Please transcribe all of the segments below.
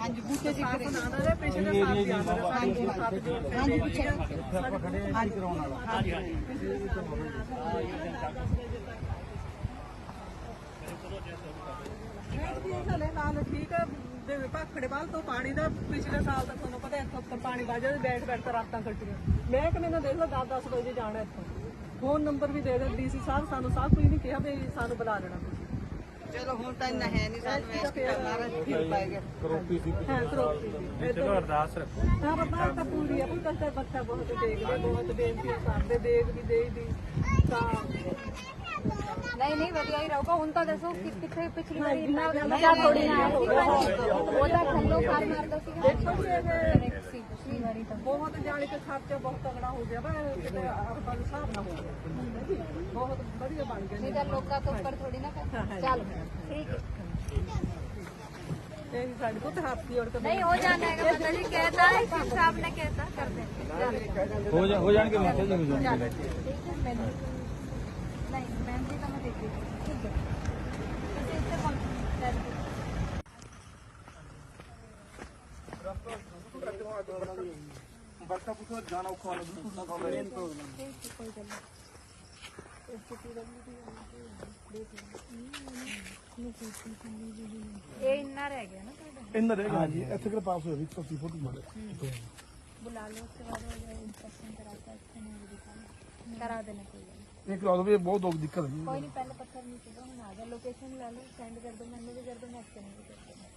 ਹਾਂਜੀ। ਪਿਛਲੇ ਸਾਲ ਦੀ ਆਦਰ ਹਾਂਜੀ ਹਾਂਜੀ। ਹਾਂਜੀ ਹਲੇ ਠੀਕ ਹੈ ਦੇ ਭਾਖੜੇ ਵੱਲ ਤੋਂ ਪਾਣੀ ਦਾ ਪਿਛਲੇ ਸਾਲ ਤੱਕ ਤੁਹਾਨੂੰ ਪਤਾ ਇੱਥੋਂ ਤੋਂ ਪਾਣੀ ਵਾਜਾ ਦੇ ਬੈਠ ਬੈਠ ਕੇ ਰਾਤਾਂ ਕੱਟੀਆਂ ਮੈਂ ਕਿ ਮੈਨੂੰ ਦੇਖ ਲਓ 10 10 ਵਜੇ ਜਾਣਾ ਇੱਥੋਂ। ਫੋਨ ਨੰਬਰ ਵੀ ਦੇ ਦੇ ਡੀਸੀ ਸਾਹਿਬ ਸਾਨੂੰ ਸਭ ਕੁਝ ਨਹੀਂ ਕਿਹਾ ਵੀ ਸਾਨੂੰ ਬੁਲਾ ਲੈਣਾ। ਚਲੋ ਹੁਣ ਤਾਂ ਇੰਨਾ ਹੈ ਨਹੀਂ ਸਾਨੂੰ ਇਸ ਕਰਨਾ ਫਿਰ ਪਾਏਗਾ ਹਾਂ ਕਰੋਪੀ ਦੀ ਚਲੋ ਅਰਦਾਸ ਰੱਖੋ। ਹਾਂ ਬਾਬਾ ਤਾਂ ਪੂਰੀ ਆ ਪੁੱਤ ਤੇ ਬੱਚਾ ਬਹੁਤ ਦੇਖਦੇ ਬਹੁਤ ਬੇਨਤੀ ਕਰਦੇ ਦੇਖ ਵੀ ਦੇ ਦੀ ਤਾਂ नहीं नहीं बढ़िया ही रहूगा उनका देखो कितने पिछली बार इतना मज़ा ना बोला ठंडो खाल मार दो पिछली बहुत जाने के खर्चा बहुत तगड़ा हो गया हरपाल साहब ना हो गया। बहुत बढ़िया बन गया। निधर लोग का तो ऊपर थोड़ी ना हाँ, हाँ, चलो। हाँ, ठीक है। तो नहीं हो जाना है पता नहीं कहता है सिंह हो जाएँगे ਵਰਕਾ ਪੁੱਛੋ ਜਾਣਾ ਔਖਾ ਹੋਣਾ ਬਿਲਕੁਲ ਨਾ ਖਾਣਾ ਮੇਨ ਪ੍ਰੋਬਲਮ ਹੈ ਕੋਈ ਗੱਲ ਨਹੀਂ ਇਸ ਤੋਂ ਪੂਰਾ ਨਹੀਂ ਦੇਖ ਇਹ ਇੰਨਾ ਰਹਿ ਗਿਆ ਨਾ ਤੁਹਾਡਾ। ਇੰਨਾ ਰਹਿ ਗਿਆ ਜੀ ਇੱਥੇ ਕਿਹੜਾ ਪਾਸ ਹੋਇਆ? ਵੀ 30 ਫੁੱਟ ਮਾਰੇ ਬੁਲਾ ਲਓ ਉਸ ਤੋਂ ਬਾਅਦ ਇੰਸਪੈਕਸ਼ਨ ਕਰਾਤਾ ਇੱਥੇ ਨਹੀਂ ਦਿਖਾ ਕਰਾ ਦੇਣਾ ਕੋਈ करा देना कोई बात नहीं ਇਹ ਕਰਾ ਦੋ ਵੀ ਇਹ ਬਹੁਤ ਦੁੱਖ ਦਿੱਕਤ ਹੈ ਜੀ कोई नहीं पहले पत्थर नहीं चलो हम आ जाए लोकेशन ला लो सेंड कर दो मैंने भी कर दो मैं एक्शन भी कर दूंगा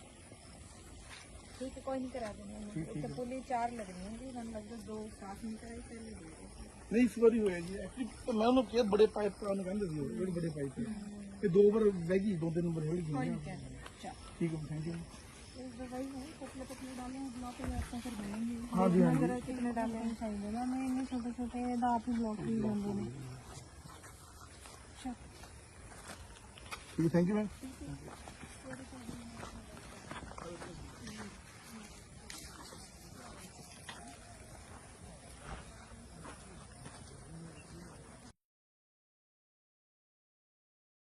ठीक है कोई नहीं करा देना एक तो पुलिस चार लग रही होंगी हम लगभग दो सात मीटर ही पहले ले गए ਨਹੀਂ ਇਸ ਵਾਰੀ ਹੋਇਆ ਜੀ ਐਕਚੁਅਲੀ ਮੈਂ ਉਹਨੂੰ ਕਿਹਾ ਬੜੇ ਪਾਈਪ ਕਰਾਉਣ ਨੂੰ ਕਹਿੰਦੇ ਸੀ ਉਹ, ਜਿਹੜੇ ਬੜੇ ਪਾਈਪ ਇਹ ਦੋ ਵਾਰ ਵਹਿ ਗਈ ਦੋ ਤਿੰਨ ਨੰਬਰ ਹੋਈ ਗਈ ਠੀਕ ਹੈ ਥੈਂਕ ਯੂ इस दवाई है पतले पतले डाले हैं ब्लॉक में आपका कर देंगे हाँ जी हाँ जी अगर कितने डाले हैं चाहिए ना मैं इन्हें छोटे छोटे दांत ही ब्लॉक ही होंगे Thank you, man. Thank.